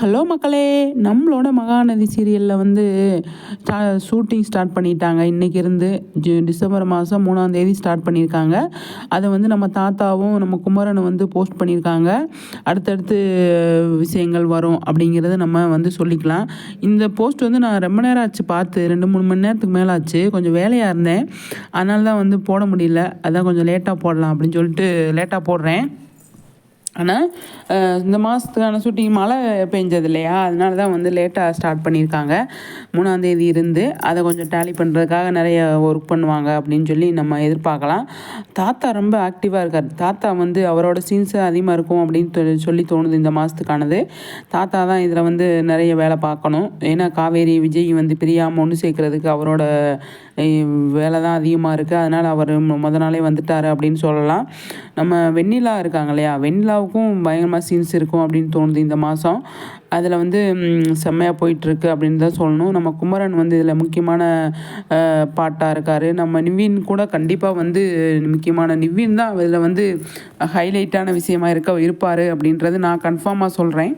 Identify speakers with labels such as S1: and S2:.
S1: Hello மக்களே நம்மளோட மகாநதி சீரியலில் வந்து ஸ்டா ஷூட்டிங் ஸ்டார்ட் பண்ணிட்டாங்க. இன்றைக்கி இருந்து ஜு டிசம்பர் மாதம் மூணாம் தேதி ஸ்டார்ட் பண்ணியிருக்காங்க. அதை வந்து நம்ம தாத்தாவும் நம்ம குமரனும் வந்து போஸ்ட் பண்ணியிருக்காங்க. அடுத்தடுத்து விஷயங்கள் வரும் அப்படிங்கிறத நம்ம வந்து சொல்லிக்கலாம். இந்த போஸ்ட் வந்து நான் ரொம்ப நேரம் ஆச்சு பார்த்து ரெண்டு மூணு மணி நேரத்துக்கு மேலே ஆச்சு. கொஞ்சம் வேலையாக இருந்தேன். அதனால தான் வந்து போட முடியல. அதான் கொஞ்சம் லேட்டாக போடலாம் அப்படின்னு சொல்லிட்டு லேட்டாக போடுறேன். ஆனால் இந்த மாதத்துக்கான ஷூட்டிங் மழை பெஞ்சது இல்லையா அதனால தான் வந்து லேட்டாக ஸ்டார்ட் பண்ணியிருக்காங்க மூணாந்தேதி இருந்து அதை கொஞ்சம் டேலி பண்ணுறதுக்காக நிறைய ஒர்க் பண்ணுவாங்க அப்படின்னு சொல்லி நம்ம எதிர்பார்க்கலாம். தாத்தா ரொம்ப ஆக்டிவாக இருக்கார். தாத்தா வந்து அவரோட சீன்ஸு அதிகமாக இருக்கும் அப்படின்னு சொல்லி தோணுது இந்த மாதத்துக்கானது தாத்தா தான் இதில் வந்து நிறைய வேலை பார்க்கணும். ஏன்னா காவேரி விஜய் வந்து பிரியாமல் ஒன்று சேர்க்குறதுக்கு அவரோட வேலை தான் அதிகமாக இருக்குது அதனால் அவர் முத நாளே வந்துட்டார் அப்படின்னு சொல்லலாம். நம்ம வெண்ணிலா இருக்காங்க இல்லையா? வெண்ணிலாவுக்கும் பயங்கரமாக சீன்ஸ் இருக்கும் அப்படின்னு தோணுது இந்த மாதம் அதில் வந்து செம்மையாக போயிட்டுருக்கு அப்படின்னு தான் சொல்லணும். நம்ம குமரன் வந்து இதில் முக்கியமான பாட்டாக இருக்கார். நம்ம நிவின் கூட கண்டிப்பாக வந்து முக்கியமான நிவின் தான் இதில் வந்து ஹைலைட்டான விஷயமா இருக்க இருப்பார் அப்படின்றது நான் கன்ஃபார்மாக சொல்கிறேன்